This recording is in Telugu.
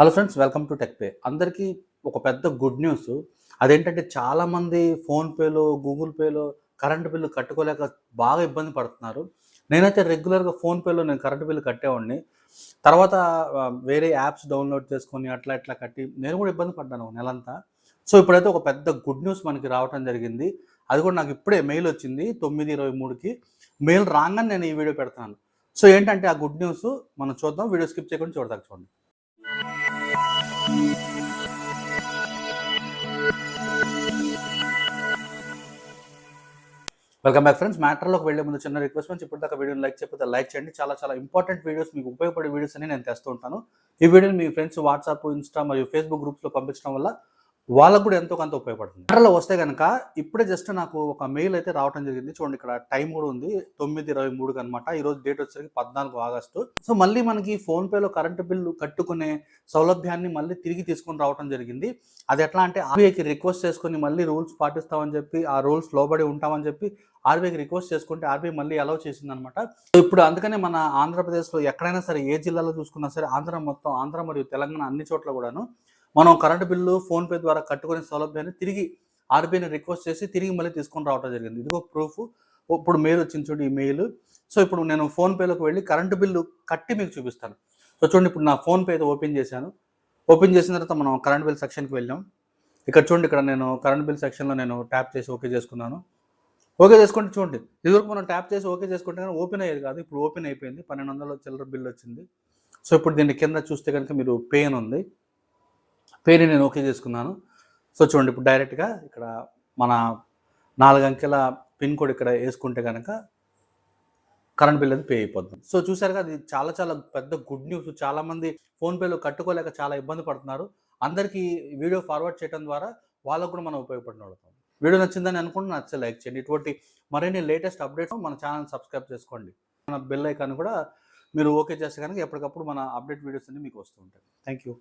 Hello friends welcome to Tech Pay అందరికీ ఒక పెద్ద గుడ్ న్యూస్ అదేంటంటే చాలామంది ఫోన్పేలో గూగుల్ పేలో కరెంటు బిల్లు కట్టుకోలేక బాగా ఇబ్బంది పడుతున్నారు. నేనైతే రెగ్యులర్గా ఫోన్పేలో నేను కరెంటు బిల్లు కట్టేవాడిని. తర్వాత వేరే యాప్స్ డౌన్లోడ్ చేసుకొని అట్లా ఇట్లా కట్టి నేను కూడా ఇబ్బంది పడ్డాను ఒక నెలంతా. సో ఇప్పుడైతే ఒక పెద్ద గుడ్ న్యూస్ మనకి రావటం జరిగింది. అది కూడా నాకు ఇప్పుడే మెయిల్ వచ్చింది తొమ్మిది ఇరవై మూడుకి. మెయిల్ రాగానే నేను ఈ వీడియో పెడతాను. సో ఏంటంటే ఆ గుడ్ న్యూస్ మనం చూద్దాం. వీడియో స్కిప్ చేయకుండా చూడదాకా చూడండి. వెల్కమ్ బ్యాక్ ఫ్రెండ్స్ మ్యాటర్లోకి వెళ్ళే ముందు చిన్న రిక్వెస్ట్ నుంచి ఇప్పుడు దాకా వీడియోని లైక్ చెప్పితే లైక్ చేయండి. చాలా చాలా ఇంపార్టెంట్ వీడియోస్ మీకు ఉపయోగపడే వీడియోస్ అని నేను తెస్తూ ఉంటాను. ఈ వీడియోని మీ ఫ్రెండ్స్ వాట్సాప్ ఇన్స్టా మరియు ఫేస్బుక్ గ్రూప్స్లో పంపించడం వల్ల వాళ్ళకు కూడా ఎంతో కొంత ఉపయోగపడుతుంది. ఆర్డర్లో వస్తే కనుక ఇప్పుడే జస్ట్ నాకు ఒక మెయిల్ అయితే రావడం జరిగింది. చూడండి ఇక్కడ టైం కూడా ఉంది. తొమ్మిది ఇరవై మూడుకి అనమాట ఈ రోజు డేట్ వచ్చేసరికి పద్నాలుగు ఆగస్టు. సో మళ్ళీ మనకి ఫోన్పేలో కరెంటు బిల్లు కట్టుకునే సౌలభ్యాన్ని మళ్ళీ తిరిగి తీసుకొని రావడం జరిగింది. అది ఎట్లా అంటే ఆర్బీఐకి రిక్వెస్ట్ చేసుకుని మళ్ళీ రూల్స్ పాటిస్తామని చెప్పి ఆ రూల్స్ లోబడి ఉంటామని చెప్పి ఆర్బీఐకి రిక్వెస్ట్ చేసుకుంటే ఆర్బీఐ మళ్ళీ అలౌ చేసింది అనమాట ఇప్పుడు అందుకనే మన ఆంధ్రప్రదేశ్లో ఎక్కడైనా సరే ఏ జిల్లాలో చూసుకున్నా సరే ఆంధ్ర మొత్తం ఆంధ్ర మరియు తెలంగాణ అన్ని చోట్ల కూడాను మనం కరెంటు బిల్లు ఫోన్పే ద్వారా కట్టుకునే సౌలభ్యాన్ని తిరిగి ఆర్బీఐని రిక్వెస్ట్ చేసి తిరిగి మళ్ళీ తీసుకొని రావడం జరిగింది. ఇదిగో ప్రూఫ్ ఇప్పుడు మెయిల్ వచ్చింది చూడు ఈ మెయిల్ సో ఇప్పుడు నేను ఫోన్పేలోకి వెళ్ళి కరెంటు బిల్లు కట్టి మీకు చూపిస్తాను. సో చూడండి ఇప్పుడు నా ఫోన్పే అయితే ఓపెన్ చేశాను. ఓపెన్ చేసిన తర్వాత మనం కరెంట్ బిల్ సెక్షన్కి వెళ్ళాం. ఇక్కడ చూడండి ఇక్కడ నేను కరెంట్ బిల్ సెక్షన్లో నేను ట్యాప్ చేసి ఓకే చేసుకున్నాను. ఓకే చేసుకుంటే చూడండి ఇదివరకు మనం ట్యాప్ చేసి ఓకే చేసుకుంటే కానీ ఓపెన్ అయ్యేది కాదు. ఇప్పుడు ఓపెన్ అయిపోయింది. పన్నెండు వందల చిల్లర బిల్ వచ్చింది. సో ఇప్పుడు దీన్ని కింద చూస్తే కనుక మీరు పేన్ ఉంది. పేరు నేను ఓకే చేసుకున్నాను. సో చూడండి ఇప్పుడు డైరెక్ట్గా ఇక్కడ మన నాలుగు అంకెల పిన్ కోడ్ ఇక్కడ వేసుకుంటే కనుక కరెంట్ బిల్ అది పే అయిపోతుంది. సో చూసారు కదా ఇది చాలా చాలా పెద్ద గుడ్ న్యూస్. చాలామంది ఫోన్పేలో కట్టుకోలేక చాలా ఇబ్బంది పడుతున్నారు. అందరికీ వీడియో ఫార్వర్డ్ చేయడం ద్వారా వాళ్ళకు కూడా మనం ఉపయోగపడిన అవుతాం వీడియో నచ్చిందని అనుకుంటే నచ్చే లైక్ చేయండి. ఇటువంటి మరిన్ని లేటెస్ట్ అప్డేట్స్ మన ఛానల్ సబ్స్క్రైబ్ చేసుకోండి. మన బెల్ ఐకాన్ కూడా మీరు ఓకే చేస్తే కనుక ఎప్పటికప్పుడు మన అప్డేట్ వీడియోస్ అన్ని మీకు వస్తూ ఉంటాయి. Thank you